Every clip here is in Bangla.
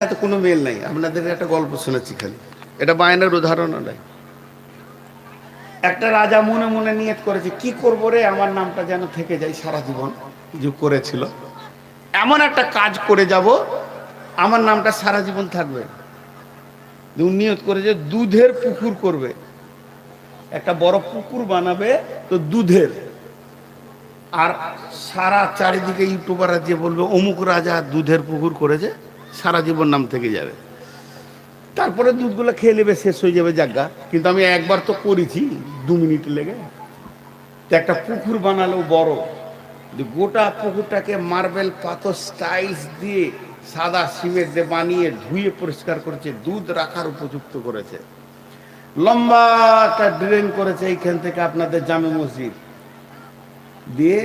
এত কোনো মেল নাই। আপনাদের একটা গল্প শুনেছি খালি। এটা বায়নার উদাহরণও নাই। একটা রাজা মনে মনে নিয়ত করেছে, কি করব রে? আমার নামটা যেন থেকে যায় সারা জীবন। যে করেছিল। এমন একটা কাজ করে যাব, আমার নামটা সারা জীবন থাকবে। নিয়ত করে যে দুধের পুকুর করবে। একটা বড় পুকুর বানাবে তো দুধের। আর সারা চারিদিকে ইউটিউবাররা যে বলবে, অমুক রাজা দুধের পুকুর করেছে। সারা জীবন নাম থেকে যাবে। তারপরে দুধগুলো খেয়ে নেবে, শেষ হয়ে যাবে জায়গা কিন্তু আমি একবার তো করেছি, দু মিনিট লেগে। তো একটা পুকুর বানালো বড়। গোটা পুকুরটাকে মার্বেল পাথর স্টাইলস দিয়ে সাদা সিমেন্ট দিয়ে বানিয়ে ধুয়ে পরিষ্কার করেছে, দুধ রাখার উপযুক্ত করেছে। লম্বা একটা ড্রেন করেছে এইখান থেকে আপনাদের জামে মসজিদ। দিয়ে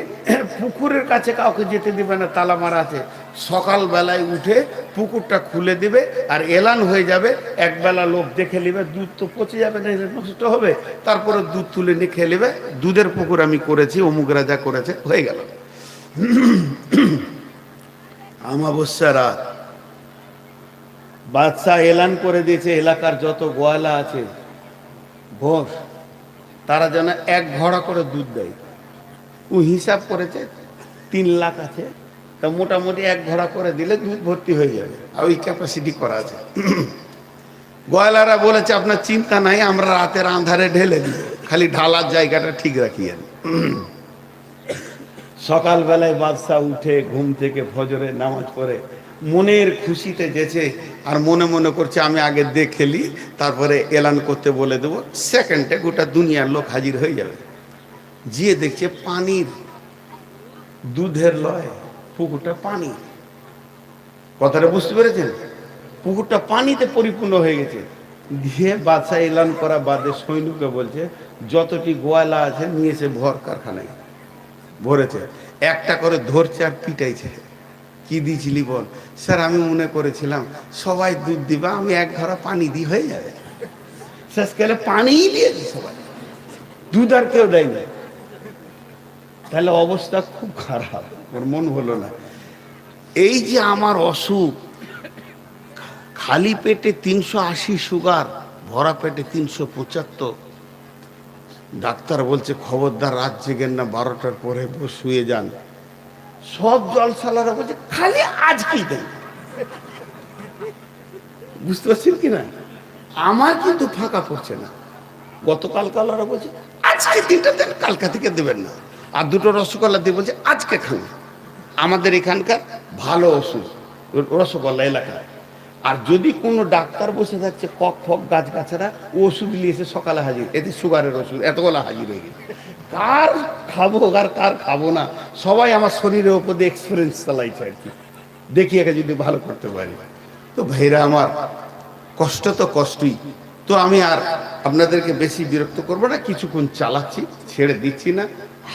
পুকুরের কাছে কাউকে যেতে দিবে না, তালা মারা আছে। সকাল বেলায় উঠে পুকুরটা খুলে দিবে আর এলান হয়ে যাবে। একবেলা লোক দেখে নেবে, দুধ তো পচে যাবে, না নষ্ট হবে। তারপরে দুধ তুলে নিয়ে খেয়ে নেবে। দুধের পুকুর আমি করেছি, অমুক রাজা করেছে, হয়ে গেল। আমাবস্যা রাত। বাদশাহ এলান করে দিয়েছে, এলাকার যত গোয়ালা আছে, ঘোষ, তারা যেন এক ঘড়া করে দুধ দেয়। ও হিসাব করেছে, তিন লাখ আছে। তা মোটামুটি এক ঘোড়া করে দিলে দুধ ভর্তি হয়ে যাবে। আর ওই ক্যাপাসিটি করা আছে। গয়লারা বলেছে, আপনার চিন্তা নাই, আমরা রাতের আন্ধারে ঢেলে দিই। খালি ঢালার জায়গাটা ঠিক রাখি আর সকালবেলায় বাদশাহ উঠে ঘুম থেকে ফজরে নামাজ পড়ে মনের খুশিতে যেছে আর মনে মনে করছে, আমি আগে দেখেলি তারপরে এলান করতে বলে দেবো। সেকেন্ডে গোটা দুনিয়ার লোক হাজির হয়ে যাবে। গিয়ে দেখছে পানির দুধের লয় পুকুরটা পানি। কথাটা বুঝতে পেরেছেন? পুকুরটা পানিতে পরিপূর্ণ হয়ে গেছে। দিয়ে বাদশাহ এলান করা বাদে সৈনিককে বলছে, যতটি গোয়ালা আছে, নিয়েছে ভর কারখানায়। ভরেছে। একটা করে ধরছে আর পিটাইছে। কি দিয়েছিলি বল? স্যার, আমি মনে করেছিলাম, সবাই দুধ দিবা, আমি এক ধরা পানি দিই হয়ে যাবে। শেষকালে পানিই দিয়েছে সবাই। দুধ আর কেউ দেয়নি। তাহলে অবস্থা খুব খারাপ। ওর মন হলো না। এই যে আমার অসুখ, খালি পেটে তিনশো আশি সুগার, ভরা পেটে তিনশো পঁচাত্তর। ডাক্তার বলছে, খবরদার রাত জেগেন না, বারোটার পরে শুয়ে যান। সব জলসালারা বলছে, খালি আজকেই দেন। বুঝতে পারছেন কি না? আমার কিন্তু ফাঁকা পড়ছে না। গতকাল কালারা বলছে, আজকে তিনটা দেন, কালকা থেকে দেবেন না। আর দুটো রসগোল্লা দিয়ে বলছে, আজকে খান আমাদের এখানকার ভালো ওষুধ, রসগোল্লা এলাকায়। আর যদি কোনো ডাক্তার বসে থাকছে, কক ফক গাছ গাছেরা ওষুধ নিয়ে এসে সকালে হাজির, এতে সুগারের ওষুধ, এতগুলো হাজির হয়ে গেছে। কার খাব, আর কার খাব না? সবাই আমার শরীরের ওপর দিয়ে এক্সপিরিয়েন্স চালাইছে আর কি। দেখি একে যদি ভালো করতে পারি। তো ভাইরা আমার, কষ্ট তো কষ্টই। তো আমি আর আপনাদেরকে বেশি বিরক্ত করব না, কিছুক্ষণ চালাচ্ছি, ছেড়ে দিচ্ছি না।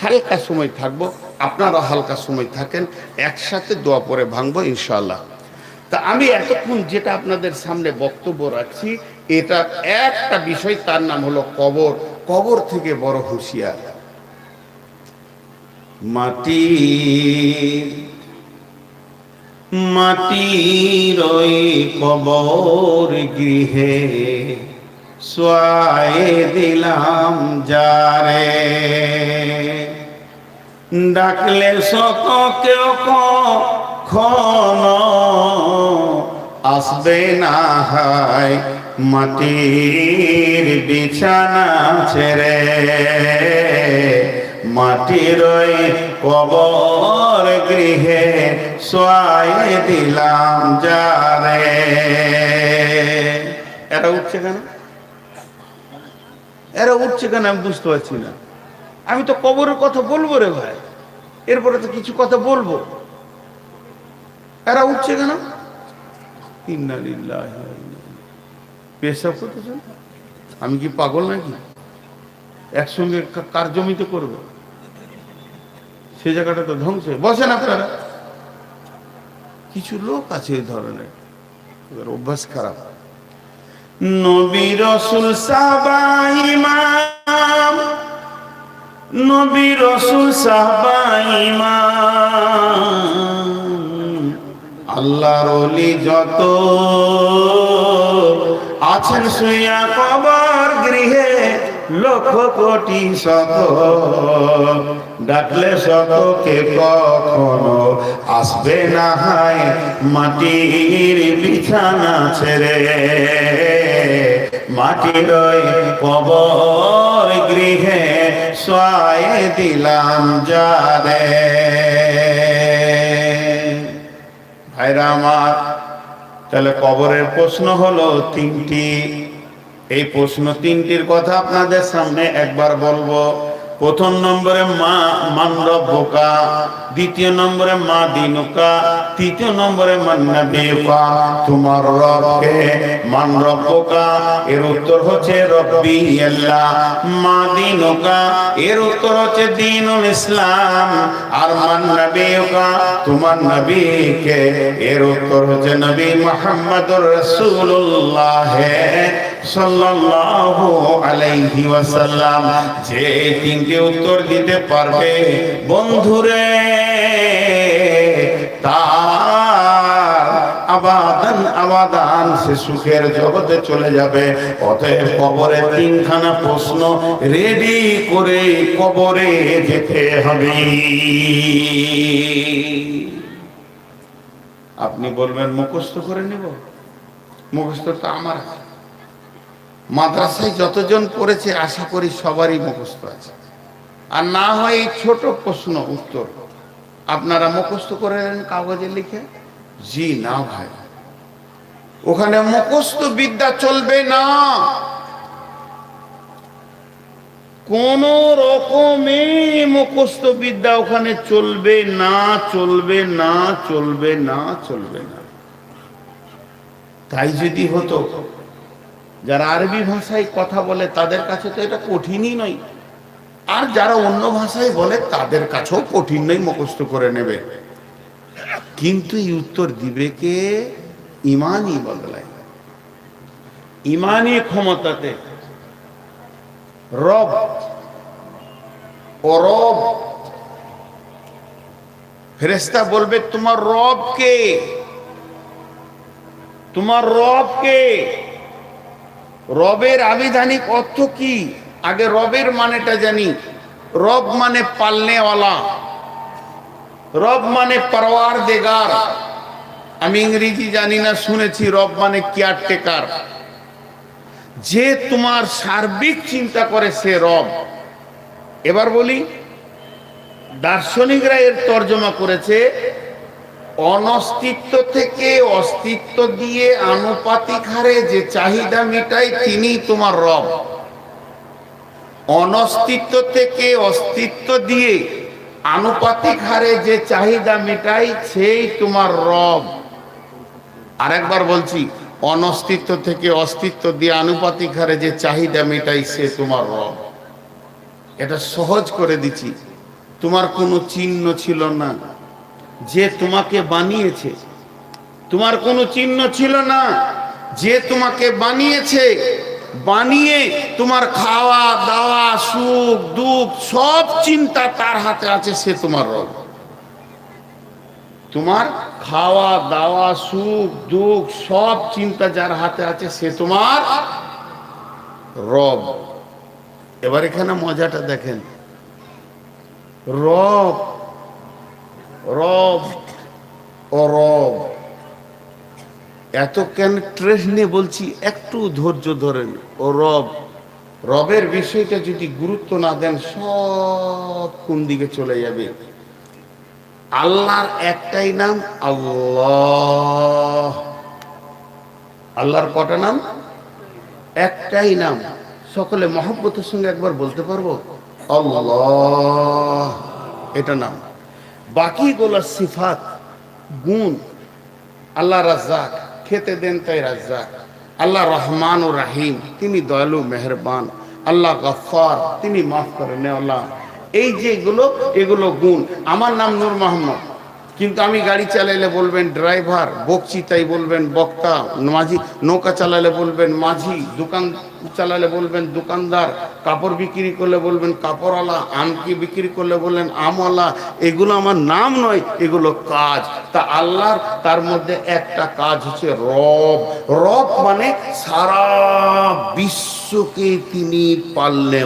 হালকা সময় থাকব, আপনারা হালকা সময় থাকেন, একসাথে দোয়া পরে ভাঙবো ইনশাল্লাহ তা আমি এতক্ষণ যেটা আপনাদের সামনে বক্তব্য রাখছি, এটা একটা বিষয়, তার নাম হলো কবর। কবর থেকে বড় হুঁশিয়ার। মাটি মাটির ওই কবর গৃহে, সোয়ায়ে দিলাম যারে। ডাকলে শত কেউ কখন আসবে না হয়, মাটির বিছানা ছেড়ে। মাটির কবর গৃহে সোয়াই দিলাম যারে। এরা উঠছে কেন? এরা উঠছে কেন আমি বুঝতে পারছি না। আমি তো কবরের কথা বলব রে ভাই। এরপরে তো কিছু কথা বলব। এরা উঠছে কেন? আমি কি পাগল নাকি? একসঙ্গে কার জমিতে করব? সে জায়গাটা তো ধ্বংস বসেন আপনারা। কিছু লোক আছে এই ধরনের। অভ্যাস খারাপ। নবী রসুল সাবা ইমাম নবী রসুল সাবা ইমাম আল্লাহর যত আছেন শুয়া কবর গৃহে, লক্ষ কোটি শত। ডাকলে শতকে কখনো আসবে না হায়, মাটির বিছানা ছেড়ে। মাটির কবর সোয়াই দিলাম যারে ভাইরা আমার, তাহলে কবরের প্রশ্ন হলো তিনটি। এই প্রশ্ন তিনটির কথা আপনাদের সামনে একবার বলব। প্রথম নম্বরে মা মানরব্বকা দ্বিতীয় নম্বরে মা দিনুকা, তৃতীয় নম্বরে তোমার রবকে এর উত্তর হচ্ছে রব্বি আল্লাহ মা দিনুকা, এর উত্তর হচ্ছে ইসলাম। আর তোমার নবীকে, এর উত্তর হচ্ছে নবী মুহাম্মদুর রাসূলুল্লাহ সাল্লাল্লাহু আলাইহি ওয়াসাল্লাম। যে এই তিনটি উত্তর দিতে পারবে? বন্ধুরে আবাদান আবাদান, সে সুখের জগতে চলে যাবে। অতএব কবরে তিনখানা প্রশ্ন রেডি করে কবরে যেতে হবে। আপনি বলবেন, মুখস্থ করে নেব? মুখস্থ তো আমার মাদ্রাসায় যতজন পড়েছে, আশা করি সবারই মুখস্থ আছে। আর না হয় এই ছোট প্রশ্ন উত্তর। আপনারা মুখস্থ করে কাগজে লিখে। জি, না ভাই। ওখানে মুখস্থ বিদ্যা চলবে না। কোন রকমে মুখস্থ বিদ্যা ওখানে চলবে না চলবে না চলবে না চলবে না। তাই যদি হতো, যারা আরবি ভাষায় কথা বলে তাদের কাছে তো এটা কঠিনই নয়। আর যারা অন্য ভাষায় বলে, তাদের কাছেও কঠিন নয় মুখস্থ করে নেবে। কিন্তু এই উত্তর দিবে কে? ইমানই বদলায়। ইমানই ক্ষমতাতে। রব ও রব ফেরেস্তা বলবে, তোমার রব কে? তোমার রব কে? রবের আবিধানিক অর্থ কি? আগে রবের মানেটা জানি। রব মানে পালনেওয়ালা। রব মানে পরওয়ার দেগার আমি ইংরেজি জানি না, শুনেছি রব মানে কেয়ারটেকার। যে তোমার সার্বিক চিন্তা করে সে রব। এবার বলি, দার্শনিকরা এর তর্জমা করেছে, অনস্তিত্ব থেকে অস্তিত্ব দিয়ে আনুপাতিক হারে যে চাহিদা মিটায় তিনি তোমার রব। অনস্তিত্ব থেকে অস্তিত্ব দিয়ে আনুপাতিক হারে যে চাহিদা মেটাই, সেই তোমার রব। আরেকবার বলছি, অনস্তিত্ব থেকে অস্তিত্ব দিয়ে আনুপাতিক হারে যে চাহিদা মেটাই, সে তোমার রব। এটা সহজ করে দিচ্ছি। তোমার কোনো চিহ্ন ছিল না। যে তোমাকে বানিয়েছে, তোমার কোনো চিহ্ন ছিল না। যে তোমাকে বানিয়েছে বানিয়ে তোমার খাওয়া, দাওয়া, সুখ, দুঃখ, সব চিন্তা তার হাতে আছে সে তোমার রব। তোমার খাওয়া, দাওয়া, সুখ, দুঃখ, সব চিন্তা যার হাতে আছে সে তোমার রব। এবার এখানে মজাটা দেখেন। রব রব ও রব এত কেন ট্রেস নিয়ে বলছি, একটু ধৈর্য ধরেন। ও রব, রবের বিষয়টা যদি গুরুত্ব না দেন, সব কোন দিকে চলে যাবে? আল্লাহর একটাই নাম আল্লাহ। আল্লাহর কটা নাম? একটাই নাম। সকলে মহব্বতের সঙ্গে একবার বলতে পারব? আল্লাহ। এটা নাম। বাকি বাকিগুলো সিফাত, গুণ, আল্লাহ রাজ্জাক। খেতে দেন তাই রাজ্জাক। আল্লাহ রহমান ও রাহিম, তিনি দয়ালু, মেহরবান। আল্লাহ গফার তিনি মাফ করেন আল্লাহ এই যেগুলো এগুলো গুণ। আমার নাম নূর মোহাম্মদ কিন্তু আমি গাড়ি চালাইলে বলবেন ড্রাইভার, বকছি তাই বলবেন বক্তা, মাঝি, নৌকা চালালে বলবেন মাঝি, দোকান চালালে বলবেন দোকানদার, কাপড় বিক্রি করলে বলবেন কাপড়ওয়ালা আমকি বিক্রি করলে বললেন আমওয়ালা, এগুলো আমার নাম নয়, এগুলো কাজ। তা আল্লাহর, তার মধ্যে একটা কাজ হচ্ছে রব। রব মানে সারা বিশ্বকে তিনি পালনে